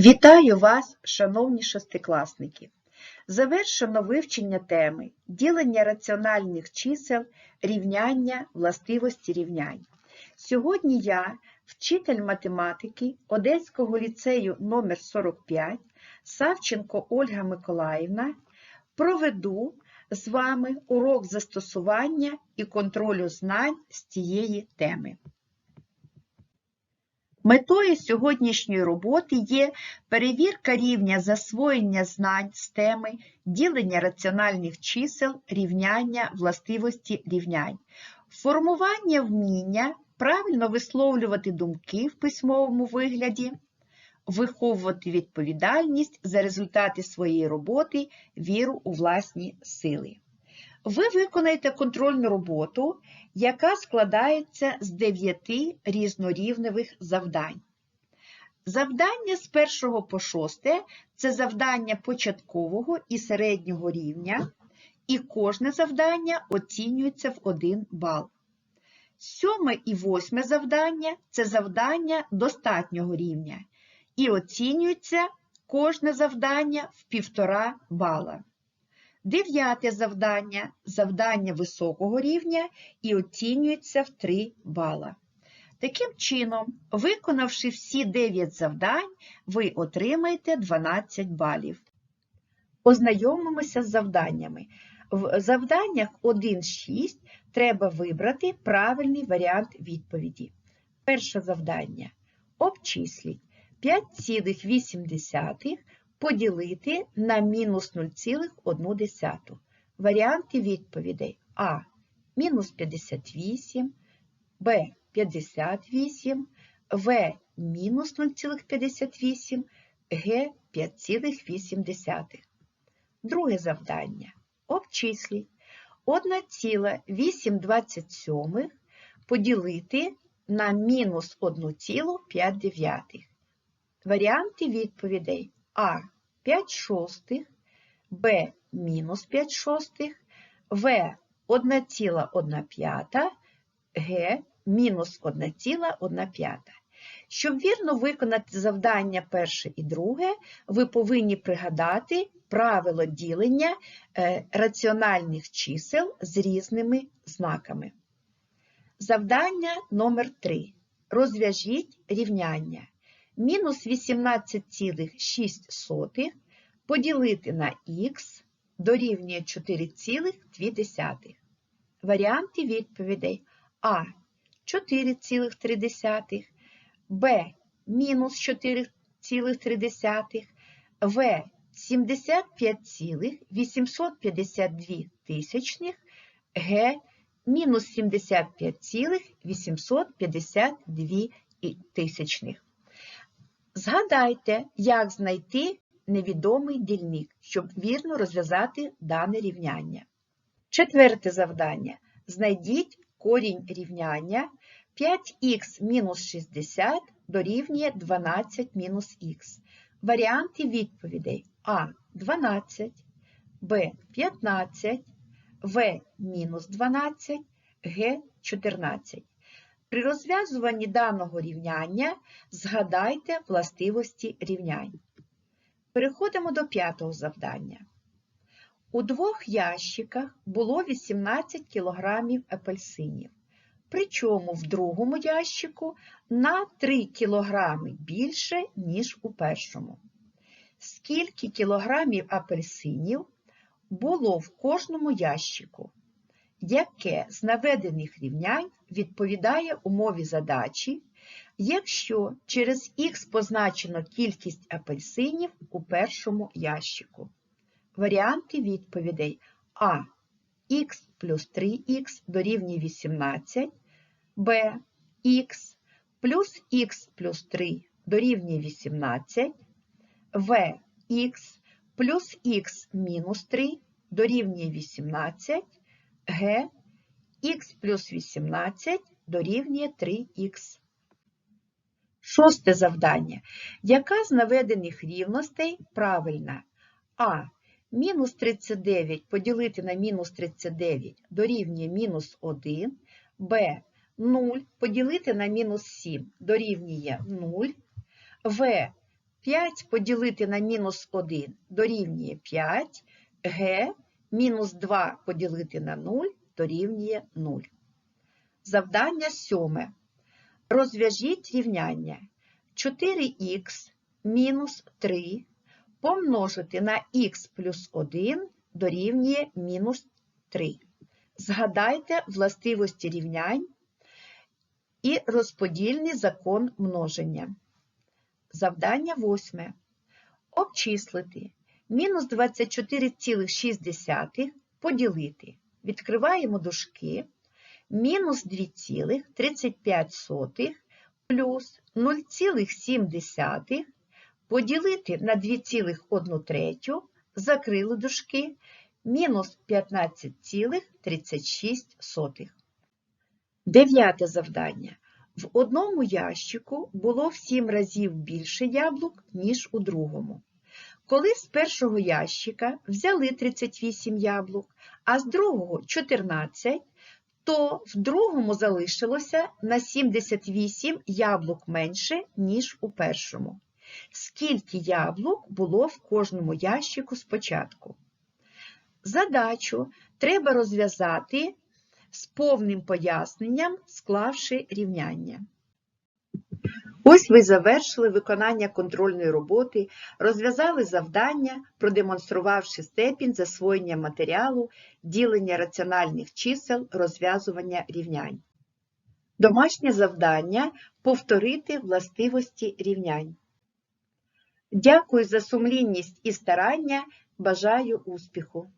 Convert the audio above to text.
Вітаю вас, шановні шестикласники! Завершено вивчення теми ділення раціональних чисел, рівняння, властивості рівнянь. Сьогодні я, вчитель математики Одеського ліцею номер 45 Савченко Ольга Миколаївна, проведу з вами урок застосування і контролю знань з цієї теми. Метою сьогоднішньої роботи є перевірка рівня засвоєння знань з теми ділення раціональних чисел, рівняння, властивості рівнянь, формування вміння правильно висловлювати думки в письмовому вигляді, виховувати відповідальність за результати своєї роботи, віру у власні сили. Ви виконаєте контрольну роботу, яка складається з 9 різнорівневих завдань. Завдання з 1 по 6 це завдання початкового і середнього рівня, і кожне завдання оцінюється в 1 бал. Сьоме і восьме завдання це завдання достатнього рівня, і оцінюється кожне завдання в 1,5 бала. Дев'яте завдання завдання високого рівня і оцінюється в 3 бала. Таким чином, виконавши всі 9 завдань, ви отримаєте 12 балів. Ознайомимося з завданнями. В завданнях 1-6 треба вибрати правильний варіант відповіді. Перше завдання. Обчисліть 5,8 поділити на мінус 0,1. Варіанти відповідей А. Мінус 58, Б. 58, В. Мінус 0,58, Г. 5,8. Друге завдання. Обчисліть 1,827 поділити на мінус 1,5. Варіанти відповідей А 5 шостих, Б мінус 5 шостих, В 1,1 п'ята, Г мінус 1,1 п'ята. Щоб вірно виконати завдання перше і друге, ви повинні пригадати правило ділення е, раціональних чисел з різними знаками. Завдання номер 3. Розв'яжіть рівняння мінус 18,6 поділити на х дорівнює 4,2. Варіанти відповідей А 4,3, Б мінус 4,3, В 75,852 тисячних, Г мінус 75,852 тисячних. Згадайте, як знайти невідомий дільник, щоб вірно розв'язати дане рівняння. Четверте завдання. Знайдіть корінь рівняння 5х мінус 60 дорівнює 12 мінус х. Варіанти відповідей А 12, Б 15, В мінус 12, Г 14. При розв'язуванні даного рівняння згадайте властивості рівнянь. Переходимо до п'ятого завдання. У двох ящиках було 18 кг апельсинів, причому в другому ящику на 3 кг більше, ніж у першому. Скільки кілограмів апельсинів було в кожному ящику? Яке з наведених рівнянь відповідає умові задачі, якщо через х позначено кількість апельсинів у першому ящику. Варіанти відповідей А. Х плюс 3х дорівнює 18, Б. Х плюс х плюс 3 дорівнює 18, В. Х плюс х мінус 3 дорівнює 18, Г х плюс 18 дорівнює 3х. Шосте завдання. Яка з наведених рівностей правильна? А. Мінус 39 поділити на мінус 39 дорівнює мінус 1. Б. 0 поділити на мінус 7 дорівнює 0. В. 5 поділити на мінус 1 дорівнює 5, г мінус 2 поділити на 0 дорівнює 0. Завдання сьоме. Розв'яжіть рівняння 4х мінус 3 помножити на х плюс 1 дорівнює мінус 3. Згадайте властивості рівнянь і розподільний закон множення. Завдання восьме. Обчислити мінус 24,6 поділити. Відкриваємо дужки. Мінус 2,35 плюс 0,7 поділити на 2,1 третю, закрили дужки, мінус 15,36. Дев'яте завдання. В одному ящику було в 7 разів більше яблук, ніж у другому. Коли з першого ящика взяли 38 яблук, а з другого 14, то в другому залишилося на 78 яблук менше, ніж у першому. Скільки яблук було в кожному ящику спочатку? Задачу треба розв'язати з повним поясненням, склавши рівняння. Ось ви завершили виконання контрольної роботи, розв'язали завдання, продемонструвавши степінь засвоєння матеріалу, ділення раціональних чисел, розв'язування рівнянь. Домашнє завдання повторити властивості рівнянь. Дякую за сумлінність і старання. Бажаю успіху!